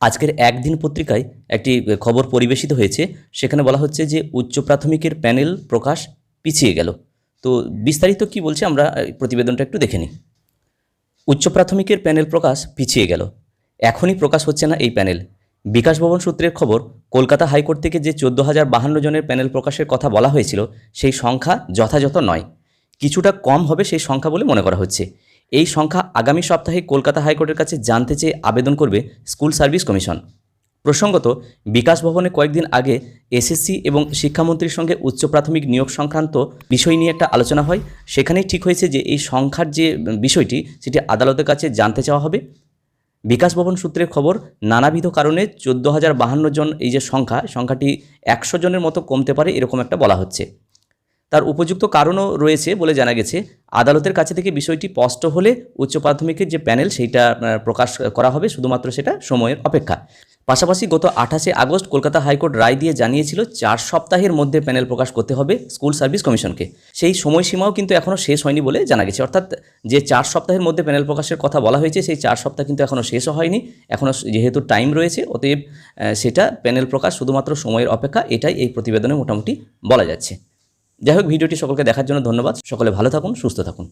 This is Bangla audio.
আজকের একদিন পত্রিকায় একটি খবর পরিবেশিত হয়েছে, সেখানে বলা হচ্ছে যে উচ্চ প্রাথমিকের প্যানেল প্রকাশ পিছিয়ে গেল। তো বিস্তারিত কি বলছে আমরা প্রতিবেদনটা একটু দেখে নিই। উচ্চ প্রাথমিকের প্যানেল প্রকাশ পিছিয়ে গেল। এখনই প্রকাশ হচ্ছে না এই প্যানেল। বিকাশ ভবন সূত্রের খবর, কলকাতা হাইকোর্ট থেকে যে চোদ্দ হাজার বাহান্ন জনের প্যানেল প্রকাশের কথা বলা হয়েছিল, সেই সংখ্যা যথাযথ নয়। কিছুটা কম হবে সেই সংখ্যা বলে মনে করা হচ্ছে। এই সংখ্যা আগামী সপ্তাহে কলকাতা হাইকোর্টের কাছে জানতে চেয়ে আবেদন করবে স্কুল সার্ভিস কমিশন। প্রসঙ্গত, বিকাশ ভবনে কয়েকদিন আগে এসএসসি এবং শিক্ষামন্ত্রীর সঙ্গে উচ্চ প্রাথমিক নিয়োগ সংক্রান্ত বিষয় নিয়ে একটা আলোচনা হয়। সেখানেই ঠিক হয়েছে যে এই সংখ্যার যে বিষয়টি, সেটি আদালতের কাছে জানতে চাওয়া হবে। বিকাশ ভবন সূত্রের খবর, নানাবিধ কারণে চোদ্দ হাজার বাহান্ন জন এই যে সংখ্যা, সংখ্যাটি একশো জনের মতো কমতে পারে, এরকম একটা বলা হচ্ছে। তার উপযুক্ত কারণও রয়েছে বলে জানা গেছে। আদালতের কাছে থেকে বিষয়টি স্পষ্ট হলে উচ্চ প্রাথমিকের যে প্যানেল সেইটা প্রকাশ করা হবে, শুধুমাত্র সেটা সময়ের অপেক্ষা। পাশাপাশি গত আঠাশে আগস্ট কলকাতা হাইকোর্ট রায় দিয়ে জানিয়েছিল, চার সপ্তাহের মধ্যে প্যানেল প্রকাশ করতে হবে স্কুল সার্ভিস কমিশনকে। সেই সময়সীমাও কিন্তু এখনও শেষ হয়নি বলে জানা গেছে। অর্থাৎ যে চার সপ্তাহের মধ্যে প্যানেল প্রকাশের কথা বলা হয়েছে, সেই চার সপ্তাহ কিন্তু এখনও শেষও হয়নি। এখনও যেহেতু টাইম রয়েছে, অতএব সেটা প্যানেল প্রকাশ শুধুমাত্র সময়ের অপেক্ষা, এটাই এই প্রতিবেদনে মোটামুটি বলা যাচ্ছে। যাই হোক ভিডিওটি সকলকে দেখার জন্য ধন্যবাদ। সকলে ভালো থাকুন সুস্থ থাকুন।